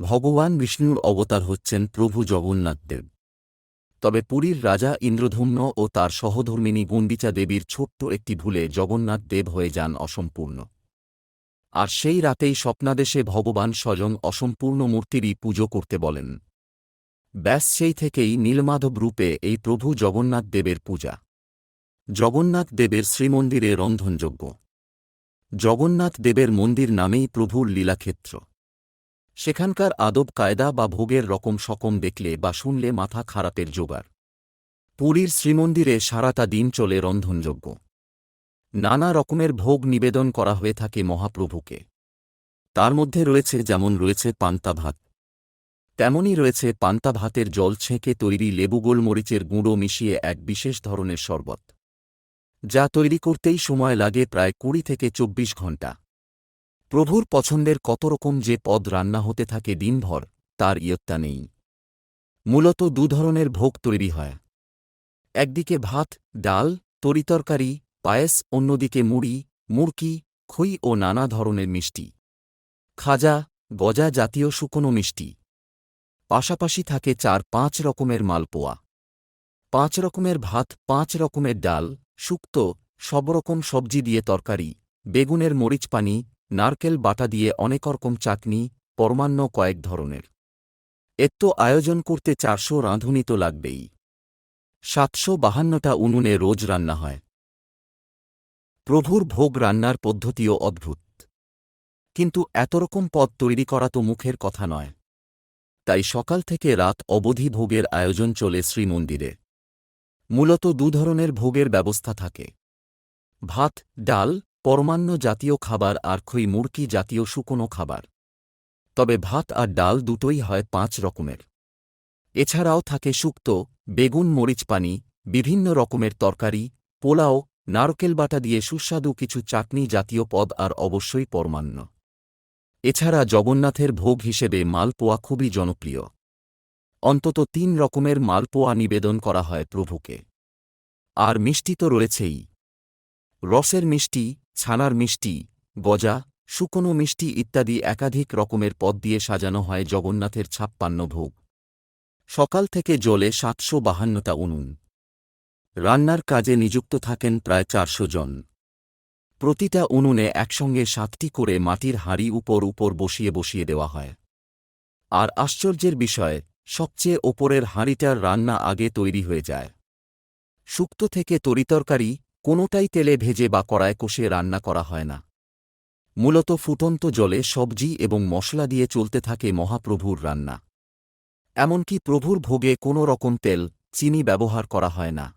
ভগবান বিষ্ণুর অবতার হচ্ছেন প্রভু জগন্নাথদেব তবে পুরীর রাজা ইন্দ্রধূম্ন ও তার সহধর্মিনী গুন্ডিচা দেবীর ছোট্ট একটি ভুলে জগন্নাথ দেব হয়ে যান অসম্পূর্ণ। আর সেই রাতেই স্বপ্নাদেশে ভগবান স্বয়ং অসম্পূর্ণ মূর্তিরই পুজো করতে বলেন। ব্যাস সেই থেকেই নীলমাধব রূপে এই প্রভু জগন্নাথ দেবের পূজা। জগন্নাথ দেবের শ্রীমন্দিরে রন্ধনযোগ্য জগন্নাথ দেবের মন্দির নামেই প্রভুর লীলাক্ষেত্র। সেখানকার আদব কায়দা বা ভোগের রকম সকম দেখলে বা শুনলে মাথা খারাপের জোগাড়। পুরীর শ্রীমন্দিরে সারাটা দিন চলে রন্ধনযোগ্য নানা রকমের ভোগ নিবেদন করা হয়ে থাকে মহাপ্রভুকে। তার মধ্যে রয়েছে যেমন রয়েছে পান্তা ভাত। তেমনই রয়েছে পান্তা ভাতের জল ছেঁকে তৈরি লেবু গোলমরিচের গুঁড়ো মিশিয়ে এক বিশেষ ধরনের শরবত। যা তৈরি করতেই সময় লাগে প্রায় কুড়ি থেকে চব্বিশ ঘণ্টা। প্রভুর পছন্দের কত রকম যে পদ রান্না হতে থাকে দিনভর, তার ইয়ত্তা নেই। মূলত দু ধরনের ভোগ তৈরি হয়। একদিকে ভাত, ডাল তরিতরকারি পায়েস, অন্যদিকে মুড়ি মুড়কি খই ও নানা ধরনের মিষ্টি। খাজা, গজা জাতীয় শুকনো মিষ্টি। পাশাপাশি থাকে চার পাঁচ রকমের মালপোয়া। পাঁচ রকমের ভাত, পাঁচ রকমের ডাল, শুক্তো সব রকম সবজি দিয়ে তরকারি, বেগুনের মরিচ পানি নারকেল বাটা দিয়ে অনেক রকম চাটনি, পরমান্ন কয়েক ধরনের। এত্ত আয়োজন করতে চারশো রাঁধুনি তো লাগবেই। সাতশো বাহান্নটা উনুনে রোজ রান্না হয়। প্রভুর ভোগ রান্নার পদ্ধতিও অদ্ভুত। কিন্তু এতরকম পদ তৈরি করা তো মুখের কথা নয়। তাই সকাল থেকে রাত অবধি ভোগের আয়োজন চলে শ্রীমন্দিরে। মূলত দু ধরনের ভোগের ব্যবস্থা থাকে। ভাত, ডাল পরমান্ন জাতীয় খাবার আর খই মুরকি জাতীয় শুকনো খাবার। তবে ভাত আর ডাল দুটোই হয় পাঁচ রকমের। এছাড়াও থাকে শুক্ত, বেগুন মরিচ পানি, বিভিন্ন রকমের তরকারি, পোলাও, নারকেল বাটা দিয়ে সুস্বাদু কিছু চাটনি জাতীয় পদ আর অবশ্যই পরমান্ন। এছাড়া জগন্নাথের ভোগ হিসেবে মালপোয়া খুবই জনপ্রিয়। অন্তত তিন রকমের মালপোয়া নিবেদন করা হয় প্রভুকে। আর মিষ্টি তো রয়েছেই। রসের মিষ্টি ছানার মিষ্টি, গজা, শুকনো মিষ্টি ইত্যাদি একাধিক রকমের পদ দিয়ে সাজানো হয় জগন্নাথের ছাপ্পান্ন ভোগ। সকাল থেকে জলে সাতশো বাহান্নটা উনুন। রান্নার কাজে নিযুক্ত থাকেন প্রায় চারশো জন। প্রতিটা উনুনে একসঙ্গে সাতটি করে মাটির হাঁড়ি উপর উপর বসিয়ে বসিয়ে দেওয়া হয়। আর আশ্চর্যের বিষয়, সবচেয়ে ওপরের হাঁড়িটার রান্না আগে তৈরি হয়ে যায়। শুক্ত থেকে তরিতরকারি কোনোটাই তেলে ভেজে বা কড়ায় কষে রান্না করা হয় না। মূলত ফুটন্ত জলে সবজি এবং মশলা দিয়ে চলতে থাকে মহাপ্রভুর রান্না। এমনকি প্রভুর ভোগে কোনো রকম তেল, চিনি ব্যবহার করা হয় না।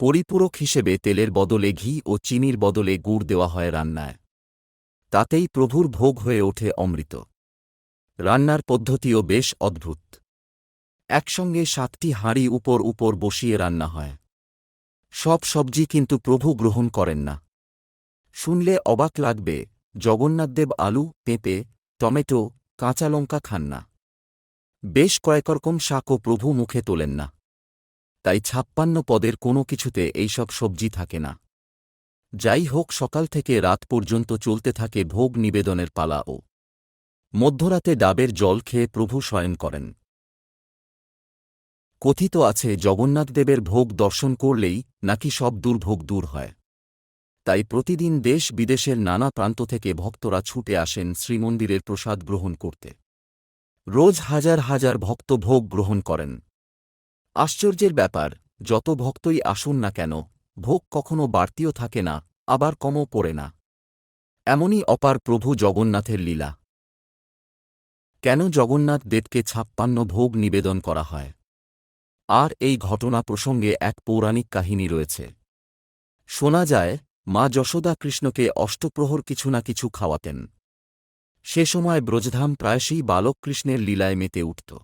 পরিপূরক হিসেবে তেলের বদলে ঘি ও চিনির বদলে গুড় দেওয়া হয় রান্নায়। তাতেই প্রভুর ভোগ হয়ে ওঠে অমৃত। রান্নার পদ্ধতিও বেশ অদ্ভুত। একসঙ্গে সাতটি হাঁড়ি উপর উপর বসিয়ে রান্না হয়। সব সবজি কিন্তু প্রভু গ্রহণ করেন না। শুনলে অবাক লাগবে জগন্নাথদেব আলু, পেঁপে, টমেটো, কাঁচা লঙ্কা খান না। বেশ কয়েকরকম শাকও প্রভু মুখে তোলেন না। তাই ছাপ্পান্ন পদের কোনো কিছুতে এইসব সবজি থাকে না। যাই হোক, সকাল থেকে রাত পর্যন্ত চলতে থাকে ভোগ নিবেদনের পালাও। মধ্যরাতে ডাবের জল খেয়ে প্রভু শয়ন করেন। কথিত আছে জগন্নাথদেবের ভোগ দর্শন করলেই নাকি সব দুর্ভোগ দূর হয়। তাই প্রতিদিন দেশ বিদেশের নানা প্রান্ত থেকে ভক্তরা ছুটে আসেন শ্রীমন্দিরের প্রসাদ গ্রহণ করতে। রোজ হাজার হাজার ভক্ত ভোগ গ্রহণ করেন। আশ্চর্যের ব্যাপার, যত ভক্তই আসুন না কেন, ভোগ কখনো বাড়তিও থাকে না, আবার কমও পড়ে না। এমনই অপার প্রভু জগন্নাথের লীলা। কেন জগন্নাথ দেবকে ছাপ্পান্ন ভোগ নিবেদন করা হয়? আর এই ঘটনা প্রসঙ্গে এক পৌরাণিক কাহিনী রয়েছে। শোনা যায়, মা যশোদা কৃষ্ণকে অষ্টপ্রহর কিছু না কিছু খাওয়াতেন। সে সময় ব্রজধাম প্রায়শই বালক কৃষ্ণের লীলায় মেতে উঠত।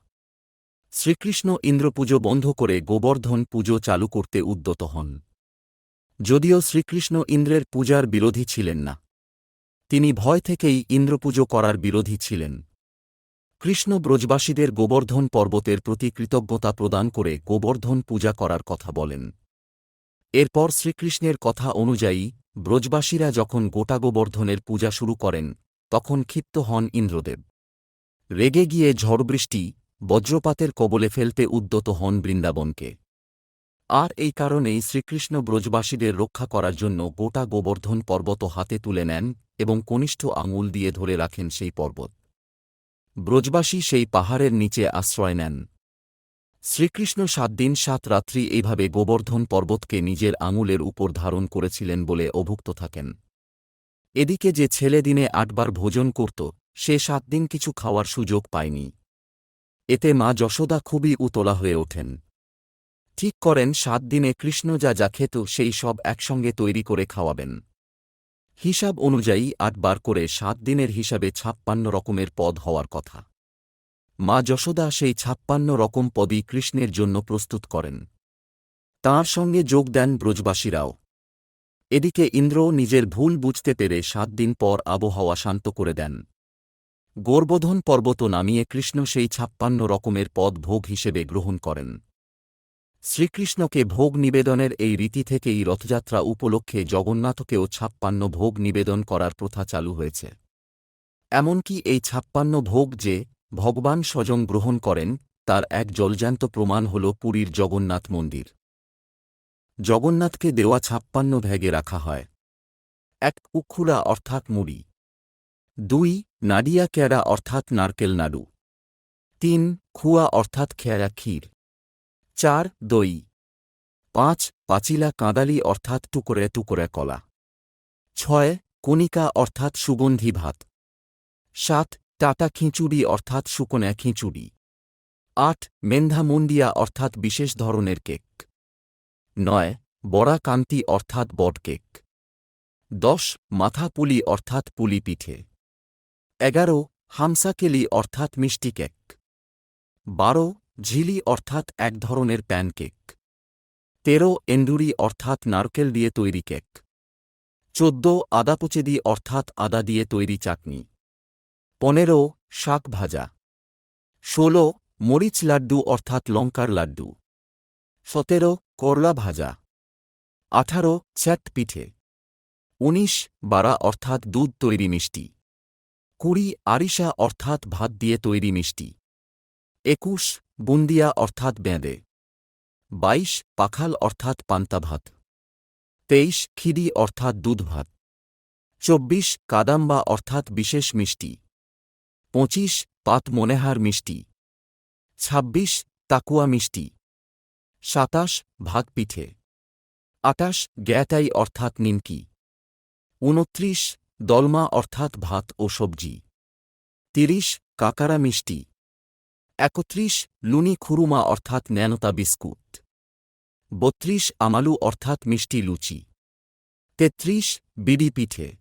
শ্রীকৃষ্ণ ইন্দ্রপুজো বন্ধ করে গোবর্ধন পুজো চালু করতে উদ্যত হন। যদিও শ্রীকৃষ্ণ ইন্দ্রের পূজার বিরোধী ছিলেন না। তিনি ভয় থেকেই ইন্দ্রপুজো করার বিরোধী ছিলেন। কৃষ্ণ ব্রজবাসীদের গোবর্ধন পর্বতের প্রতি কৃতজ্ঞতা প্রদান করে গোবর্ধন পূজা করার কথা বলেন। এরপর শ্রীকৃষ্ণের কথা অনুযায়ী, ব্রজবাসীরা যখন গোটা গোবর্ধনের পূজা শুরু করেন, তখন ক্ষিপ্ত হন ইন্দ্রদেব। রেগে গিয়ে ঝড়বৃষ্টি বজ্রপাতের কবলে ফেলতে উদ্যত হন বৃন্দাবনকে। আর এই কারণেই শ্রীকৃষ্ণ ব্রজবাসীদের রক্ষা করার জন্য গোটা গোবর্ধন পর্বত হাতে তুলে নেন এবং কনিষ্ঠ আঙুল দিয়ে ধরে রাখেন সেই পর্বত। ব্রজবাসী সেই পাহাড়ের নিচে আশ্রয় নেন। শ্রীকৃষ্ণ সাত দিন সাত রাত্রি এইভাবে গোবর্ধন পর্বতকে নিজের আঙুলের উপর ধারণ করেছিলেন বলে অভুক্ত থাকেন। এদিকে যে ছেলে দিনে আটবার ভোজন করত, সে সাত দিন কিছু খাওয়ার সুযোগ পায়নি। এতে মা যশোদা খুবই উতলা হয়ে ওঠেন। ঠিক করেন সাত দিনে কৃষ্ণ যা যা খেত সেই সব একসঙ্গে তৈরি করে খাওয়াবেন। হিসাব অনুযায়ী আটবার করে সাত দিনের হিসাবে ছাপ্পান্ন রকমের পদ হওয়ার কথা। মা যশোদা সেই ছাপ্পান্ন রকম পদই কৃষ্ণের জন্য প্রস্তুত করেন। তাঁর সঙ্গে যোগ দেন ব্রজবাসীরাও। এদিকে ইন্দ্র নিজের ভুল বুঝতে পেরে সাত দিন পর আবহাওয়া শান্ত করে দেন। গোর্বোধন পর্বত নামিয়ে কৃষ্ণ সেই ছাপ্পান্ন রকমের পদ ভোগ হিসেবে গ্রহণ করেন। শ্রীকৃষ্ণকে ভোগ নিবেদনের এই রীতি থেকেই রথযাত্রা উপলক্ষে জগন্নাথকেও ছাপ্পান্ন ভোগ নিবেদন করার প্রথা চালু হয়েছে। এমনকি এই ছাপ্পান্ন ভোগ যে ভগবান স্বয়ং গ্রহণ করেন, তার এক জলজান্ত প্রমাণ হল পুরীর জগন্নাথ মন্দির। জগন্নাথকে দেওয়া ছাপ্পান্ন ভ্যাগে রাখা হয়। এক উক্ষুরা অর্থাৎ মুড়ি। দুই নাডিয়া ক্যারা অর্থাৎ নারকেল নাড়ু। তিন, খুয়া অর্থাৎ খেয়ারা ক্ষীর। চার দই। পাঁচ পাচিলা কাঁদালি অর্থাৎ টুকরে টুকরে কলা। ছয় কণিকা অর্থাৎ সুগন্ধি ভাত। সাত টাটা খিঁচুড়ি অর্থাৎ শুকনা খিঁচুড়ি। আট মেন্ধা মুন্ডিয়া অর্থাৎ বিশেষ ধরনের কেক। নয় বড়া কান্তি অর্থাৎ বট কেক। দশ মাথা পুলি অর্থাৎ পুলি পিঠে। এগারো হামসাকেলি অর্থাৎ মিষ্টি কেক। বারো ঝিলি অর্থাৎ এক ধরনের প্যানকেক। তেরো এন্ডুরি অর্থাৎ নারকেল দিয়ে তৈরি কেক। চোদ্দ আদাপচেদি অর্থাৎ আদা দিয়ে তৈরি চাটনি। পনেরো শাক ভাজা। ষোলো মরিচ লাড্ডু অর্থাৎ লঙ্কার লাড্ডু। সতেরো করলা ভাজা। আঠারো চ্যাট পিঠে। উনিশ বারা অর্থাৎ দুধ তৈরি মিষ্টি। কুড়ি আরিশা অর্থাৎ ভাত দিয়ে তৈরি মিষ্টি। একুশ বুন্দিয়া অর্থাৎ বেঁদে। বাইশ, পাখাল অর্থাৎ পান্তা ভাত তেইশ খিরি অর্থাৎ দুধ ভাত চব্বিশ, কাদাম্বা অর্থাৎ বিশেষ মিষ্টি। পঁচিশ পাত মনেহার মিষ্টি। ছাব্বিশ, তাকুয়া মিষ্টি। সাতাশ ভাত পিঠে আটাশ গ্যাটাই অর্থাৎ নিমকি। উনত্রিশ দলমা অর্থাৎ ভাত ও সবজি। তিরিশ কাকারা মিষ্টি। একত্রিশ লুনি খুরুমা অর্থাৎ ন্যানোতা বিস্কুট। বত্রিশ আমালু অর্থাৎ মিষ্টি লুচি। তেত্রিশ বিড়ি পিঠে।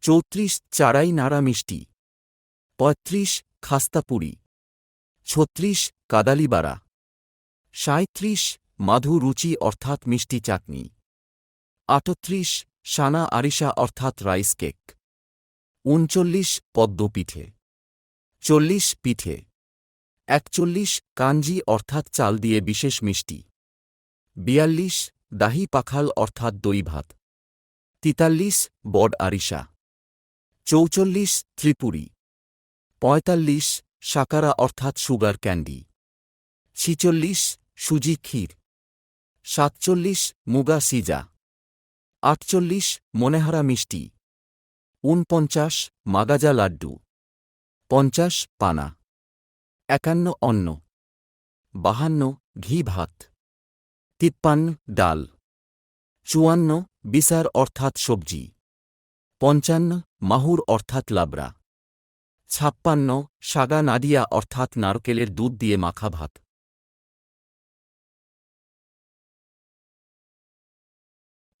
চৌত্রিশ চারাই নাড়া মিষ্টি। পঁয়ত্রিশ খাস্তাপুরি ছত্রিশ কাদালিবাড়া সাঁত্রিশ মাধু রুচি অর্থাৎ মিষ্টি চাটনি। আটত্রিশ সানা আরিশা অর্থাৎ রাইস কেক। উনচল্লিশ পদ্মপিঠে চল্লিশ পিঠে। একচল্লিশ কাঞ্জি অর্থাৎ চাল দিয়ে বিশেষ মিষ্টি। বিয়াল্লিশ দাহি পাখাল অর্থাৎ দই ভাত। তিতাল্লিশ বড আরিশা। চৌচল্লিশ ত্রিপুরী। পঁয়তাল্লিশ সাকারা অর্থাৎ সুগার ক্যান্ডি। ছিচল্লিশ সুজি ক্ষীর। সাতচল্লিশ মুগা সিজা। আটচল্লিশ মনেহারা মিষ্টি। ঊনপঞ্চাশ মাগাজা লাড্ডু। পঞ্চাশ পানা। একান্ন অন্ন। বাহান্ন ঘি ভাত। তিপ্পান্ন ডাল। চুয়ান্ন বিসার অর্থাৎ সবজি। পঞ্চান্ন মাহুর অর্থাৎ লাবড়া। ছাপ্পান্ন সাগা নাদিয়া অর্থাৎ নারকেলের দুধ দিয়ে মাখা ভাত।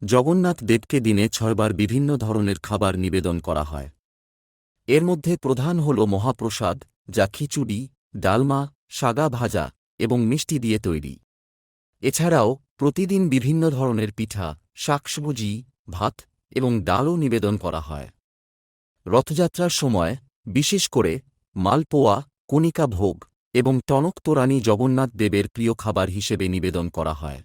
জগন্নাথ দেবকে দিনে ছয়বার বিভিন্ন ধরনের খাবার নিবেদন করা হয়। এর মধ্যে প্রধান হল মহাপ্রসাদ, যা খিচুড়ি ডালমা সাগা ভাজা এবং মিষ্টি দিয়ে তৈরি। এছাড়াও প্রতিদিন বিভিন্ন ধরনের পিঠা, শাকসবজি, ভাত এবং ডালও নিবেদন করা হয়। রথযাত্রার সময় বিশেষ করে মালপোয়া, কণিকা ভোগ এবং টনক তোরানি জগন্নাথ দেবের প্রিয় খাবার হিসেবে নিবেদন করা হয়।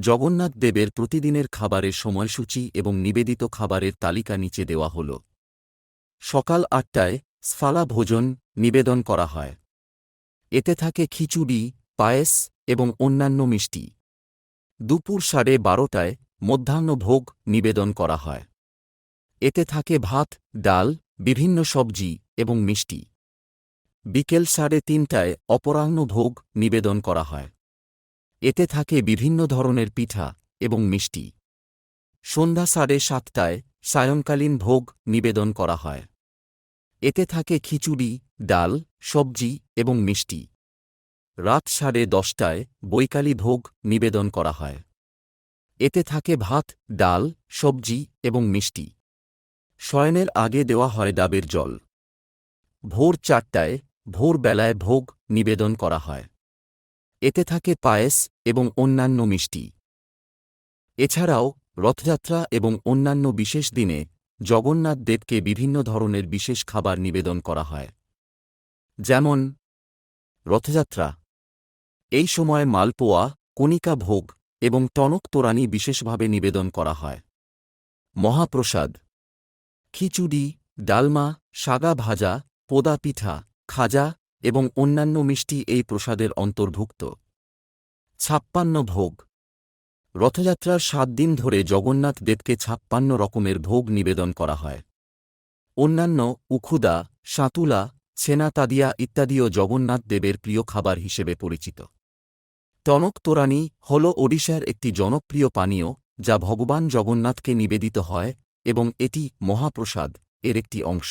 জগন্নাথ দেবের প্রতিদিনের খাবারের সময়সূচি এবং নিবেদিত খাবারের তালিকা নিচে দেওয়া হল। সকাল আটটায় স্ফালা ভোজন নিবেদন করা হয়। এতে থাকে খিচুড়ি, পায়েস এবং অন্যান্য মিষ্টি। দুপুর সাড়ে বারোটায় মধ্যাহ্নভোগ নিবেদন করা হয়। এতে থাকে ভাত, ডাল, বিভিন্ন সবজি এবং মিষ্টি। বিকেল সাড়ে তিনটায় অপরাহ্নভোগ নিবেদন করা হয়। এতে থাকে বিভিন্ন ধরনের পিঠা এবং মিষ্টি। সন্ধ্যা সাড়ে সাতটায় সায়ংকালীন ভোগ নিবেদন করা হয়। এতে থাকে খিচুড়ি ডাল, সবজি এবং মিষ্টি। রাত সাড়ে দশটায় বৈকালী ভোগ নিবেদন করা হয়। এতে থাকে ভাত, ডাল, সবজি এবং মিষ্টি। শয়নের আগে দেওয়া হয় ডাবের জল। ভোর চারটায় ভোরবেলায় ভোগ নিবেদন করা হয়। এতে থাকে পায়েস এবং অন্যান্য মিষ্টি। এছাড়াও রথযাত্রা এবং অন্যান্য বিশেষ দিনে জগন্নাথ দেবকে বিভিন্ন ধরনের বিশেষ খাবার নিবেদন করা হয়। যেমন, রথযাত্রা। এই সময় মালপোয়া, কণিকা ভোগ এবং টনক তোরানি বিশেষভাবে নিবেদন করা হয়। মহাপ্রসাদ। খিচুড়ি, ডালমা, সাগা ভাজা, পোদা পিঠা, খাজা এবং অন্যান্য মিষ্টি এই প্রসাদের অন্তর্ভুক্ত। ছাপ্পান্ন ভোগ। রথযাত্রার সাত দিন ধরে জগন্নাথ দেবকে ছাপ্পান্ন রকমের ভোগ নিবেদন করা হয়। অন্যান্য উখুদা, সাঁতুলা ছেনা তাদিয়া ইত্যাদিও জগন্নাথ দেবের প্রিয় খাবার হিসেবে পরিচিত। টনক তোরানি হল ওড়িশার একটি জনপ্রিয় পানীয়, যা ভগবান জগন্নাথকে নিবেদিত হয় এবং এটি মহাপ্রসাদ এর একটি অংশ।